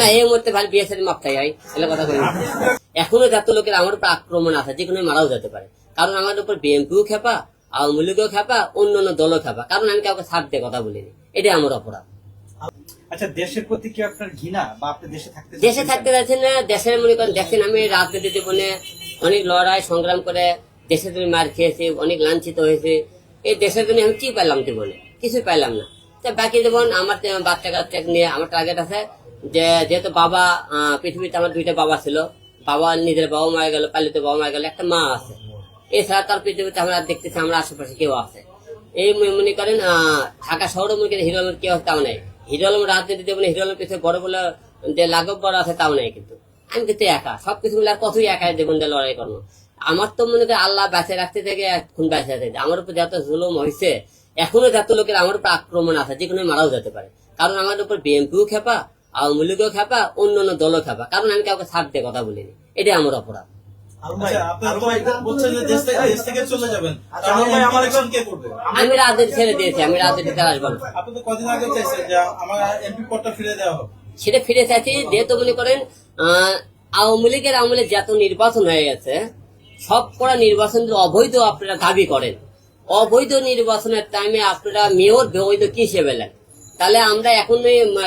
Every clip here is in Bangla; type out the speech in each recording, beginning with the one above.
না এই মুহূর্তে এগুলো কথা বলি এখনও যত লোকের আমার উপর আক্রমণ আছে যে কোনো মারাও যেতে পারে। কারণ আমাদের উপর বিএনপিও খেপা আওয়ামী লীগও খেপা অন্য অন্য দলও খেপা। কারণ আমি কাউকে ছাড় দিয়ে কথা বলিনি। এটাই আমার অপরাধ। আচ্ছা দেশের প্রতি কি আপনার ঘৃণা বা আপনি দেশে থাকতে দেশে থাকতে যাচ্ছেন না দেশের মনে করেন দেখছেন আমি রাজনীতি জীবনে অনেক লড়াই সংগ্রাম করে দেশের জন্য মার খেয়েছি অনেক লাঞ্ছিত হয়েছে। এই দেশের জন্য আমি কি পেলাম জীবনে? কিছুই পেলাম না। তা বাকি যেমন আমার বাচ্চা কাচ্চা নিয়ে আমার টার্গেট আছে যে যেহেতু বাবা পৃথিবীতে আমার দুইটা বাবা ছিল, বাবা নিজের বাবা মারা গেল, পালিত বাবা মারা গেল, একটা মা আছে। এছাড়া তার পৃথিবীতে আমরা দেখতেছি, আমরা আশেপাশে কেউ আছে। এই মনে করেন ঢাকা শহরে মনে করেন হিরো আলমের কেউ তাও নাই। হিরো আলম রাজনীতি জীবনে হিরো আলমের পিছনে বড় বলে, যে লাঘব বড় আছে, তাও নাই কিন্তু। আমি কিন্তু একা, সবকিছু মিলে আর কতই একা জীবন দিয়ে লড়াই করব? আমার তো মনে করি আল্লাহ বেঁচে রাখতে থেকে এখন বেঁচে আছে আমার উপর যত জুলুম হয়েছে, এখনও যত লোকের আমার উপর আক্রমণ আছে, যে কোনো মারাও যেতে পারে। কারণ আমার উপর বিএনপিও খেপা আওয়ামী লীগও খেপা অন্য অন্য দলও খেপা কারণ আমি কাউকে ছাড় দিয়ে কথা বলিনি। এটাই আমার অপরাধ। আচ্ছা, আপনার ভাই বলছেন যে দেশ থেকে দেশ থেকে চলে যাবেন। আমার ভাই আমার ইলেকশন কে করবে? আমি রাজনীতি ছেড়ে দিয়েছি আমি রাজনীতিতে আসব না। আপনি তো কদিন আগে চাইছেন যে আমার এমপি পদটা ফিরে দেওয়া হবে সেটা ফিরে চাইছি যেহেতু মনে করেন আহ, আওয়ামী লীগের আমলে যত নির্বাচন হয়ে গেছে সব করা নির্বাচন অবৈধ আপনারা দাবি করেন। অবৈধ নির্বাচনের টাইমে আপনারা মেয়র বৈধ কি হিসেবে নেন তাহলে আমরা এখন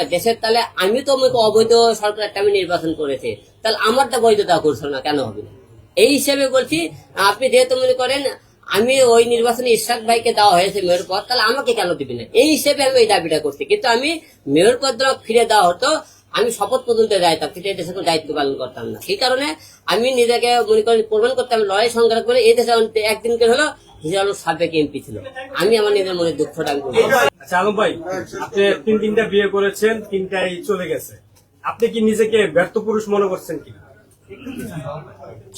দেশের, তাহলে আমি তো করি অবৈধ সরকারের টাইমে নির্বাচন করেছি। তাহলে আমারটা বৈধতা করছ না, কেন হবে না? এই হিসেবে বলছি, আপনি যেহেতু মনে করেন, আমি ওই নির্বাচনে ইশাক ভাইকে দেওয়া হয়েছে মেয়র পদ, তাহলে আমাকে কেন দিবি না? এই হিসেবে আমি এই দাবিটা করছি। কিন্তু আমি মেয়র পদ ফিরে দেওয়া হতো, আমি শপথ পর্যন্ত যাইতাম কিন্তু এই দেশে কোনো দায়িত্ব পালন করতাম না। সেই কারণে আমি নিজেকে মনে করেন প্রমাণ করতাম লড়াই সংগ্রাম করে এই দেশে অন্ত- একদিন করে হলো হিজাল সাবেক এমপি ছিল। আমি আমার নিজের মনে দুঃখটা আমি আচ্ছা আলম ভাই আপনি তিন তিনটা বিয়ে করেছেন তিনটাই চলে গেছে। আপনি কি নিজেকে ব্যর্থ পুরুষ মনে করছেন কি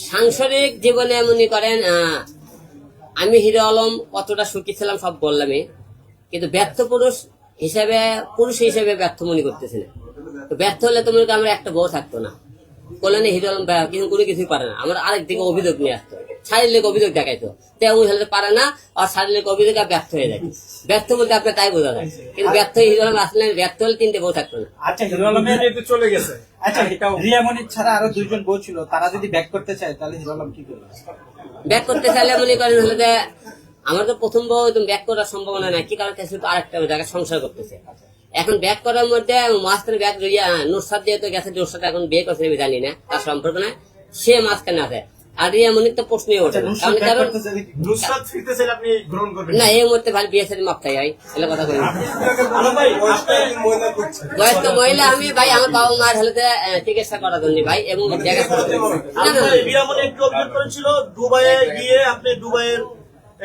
সাংসারিক জীবনে মনে করেন আহ, আমি হিরো আলম কতটা সুখী ছিলাম সব বললামই কিন্তু ব্যর্থ পুরুষ হিসাবে পুরুষ হিসেবে ব্যর্থ মনে করতেছি না। তো ব্যর্থ হলে তো মনে আমার একটা বউ থাকতো না। কল্যাণে হিরো আলম কিন্তু কোনো কিছুই পারে না। আমার আরেক দিকে অভিযোগ নিয়ে আসতো শারীরিক অভিযোগ দেখাইতো। তেমন হলে পারে না আর শারীরিক অভিযোগে ব্যর্থ হয়ে যায়। ব্যর্থ বলতে আপনার তাই বোঝা যায়। কিন্তু ব্যর্থ হয়ে হিরো আলম আসলে ব্যর্থ হলে তিনটে বউ থাকতো না। আচ্ছা হিরো আলম চলে গেছে। আচ্ছা ছাড়া আরও দুইজন বউ ছিল তারা যদি ব্যাক করতে চায় তাহলে হিরো আলম কি করবে? ব্যাক করতে চাইলে মনে করেন হলে যে আমার তো প্রথম বউ ব্যাক করার সম্ভাবনা নাই। কি কারণ শুধু আরেকটা জায়গায় সংসার করতেছে। এখন ব্যাক করার মধ্যে মাঝখানে ব্যাক ইয়া নুরসাদ যেহেতু গেছে নুরসাদ এখন বিয়ে করছে আমি জানি না তার সম্পর্ক না সে মাঝখানে আছে। আর মনির তো প্রশ্নই ওঠে না। কারণ কারণ করতে চাইলে কি- নুসরাত ফিরতে চাইলে আপনি গ্রহণ করবেন না এই মুহূর্তে ভাই বিয়ে সাথে কথা বলি। মহিলা বয়স্ক মহিলা আমি ভাই আমার বাবা মার হলে চিকিৎসা করার জন্য ভাই এবং একটু করেছিল দুবাইয়ে গিয়ে আপনি দুবাইয়ের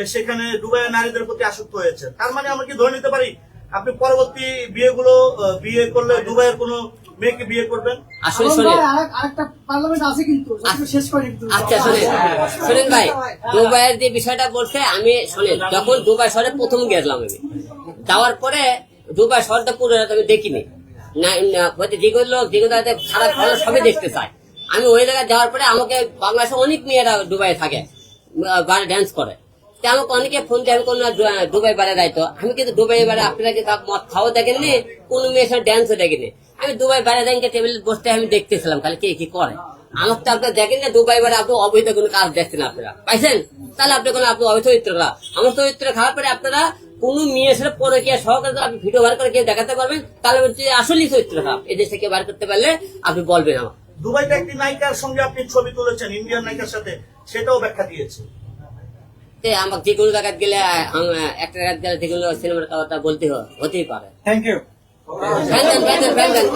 সেখানে দুবাইয়ের নারীদের প্রতি আসক্ত হয়েছে তার মানে আমরা কি ধরে নিতে পারি আপনি পরবর্তী বিয়েগুলো বিয়ে করলে দুবাইয়ের কোনো মেয়েকে বিয়ে করবেন? আসলে আরেকটা পার্লামেন্ট আছে কিন্তু শেষ করে কিন্তু। আচ্ছা শোনেন। শোনেন ভাই দুবাইয়ের যে বিষয়টা বলছে আমি শোনেন যখন দুবাই শহরে প্রথম গেছিলাম আমি যাওয়ার পরে দুবাই শহরটা পুরো আমি দেখিনি। না যেগুলো লোক যেগুলো খারাপ ভালো সবই দেখতে চায়। আমি ওই জায়গায় যাওয়ার পরে আমাকে বাংলাদেশে অনেক মেয়েরা দুবাই থাকে ড্যান্স করে। তা অনেকে ফোন দিয়ে, আমি দুবাই বারে যাইতো আমি কিন্তু দুবাই বারে আপনারা খাওয়া দেখেননি কোনো মেয়ের সাথে ড্যান্সও দেখিনি আমি দুবাই বারে যাই টেবিল বসতে আমি দেখতেছিলাম, খালি কে কি করে? আমার তো আপনার দেখেন না, দুবাই বারে আপনি অবৈধ কোনো কাজ দেখছেন আপনারা। পাইছেন? তাহলে আপনি কোনো আপনি অবৈধ চরিত্র আমার চরিত্র খারাপ করে আপনারা কোন মেয়ের সাথে পরে কি সহকারে আপনি ভিডিও বার করে কেউ দেখাতে পারবেন, তাহলে হচ্ছে আসলেই চরিত্র খারাপ। এই দেশ থেকে বার করতে পারলে আপনি বলবেন আমার দুবাইতে একটি নায়িকার সঙ্গে আপনি ছবি তুলেছেন, ইন্ডিয়ান নায়িকার সাথে, সেটাও ব্যাখ্যা দিয়েছে। তে আমাকে যে কোনো জায়গায় গেলে একটা জায়গায় গেলে যে কোনো সিনেমার কথা বলতে হতেই পারে। Thank you